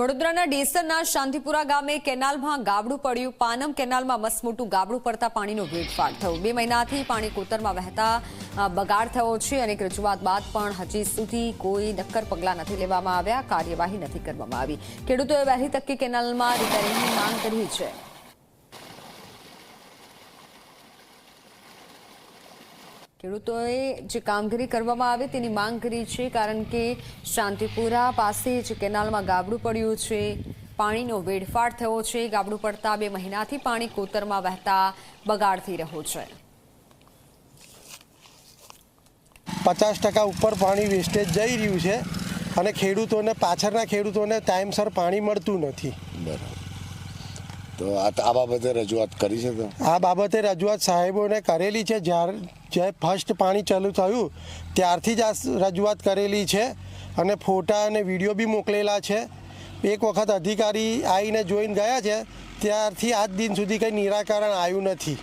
વડોદરાના ડેસરના શાંતિપુરા ગામે કેનાલમાં ગાબડું પડ્યું. પાનમ કેનાલમાં મસમોટું ગાબડું પડતા પાણીનો વેડફાટ થયો. બે મહિનાથી પાણી કોતરમાં વહેતા બગાડ થયો છે અને રજૂઆત બાદ પણ હજી સુધી કોઈ નક્કર પગલાં નથી લેવામાં આવ્યા. કાર્યવાહી નથી કરવામાં આવી. ખેડૂતોએ વહેલી તકે કેનાલમાં રિપેરિંગની માંગ કરી છે. ખેડૂતોએ જે કામગીરી કરવામાં આવે તેની માંગ કરી છે કારણ કે શાંતિપુરા પાસે જે કેનાલમાં ગાબડું પડ્યું છે. પાણીનો વેડફાટ થયો છે. ગાબડું પડતા બે મહિનાથી પાણી કોતરમાં વહેતા બગાડ થઈ રહ્યો છે. પચાસ ટકા ઉપર પાણી વેસ્ટેજ જઈ રહ્યું છે અને ખેડૂતોને પાછળના ખેડૂતોને ટાઈમસર પાણી મળતું નથી. બરાબર. તો આ બાબતે રજૂઆત કરી છે આ બાબતે રજૂઆત સાહેબોને કરેલી છે. જ્યારે જે ફર્સ્ટ પાણી ચાલુ થયું, ત્યારથી જ આ રજૂઆત કરેલી છે અને ફોટા અને વીડિયો બી મોકલેલા છે. એક વખત અધિકારી આવીને જોઈને ગયા છે. ત્યારથી આજ દિન સુધી કંઈ નિરાકરણ આવ્યું નથી.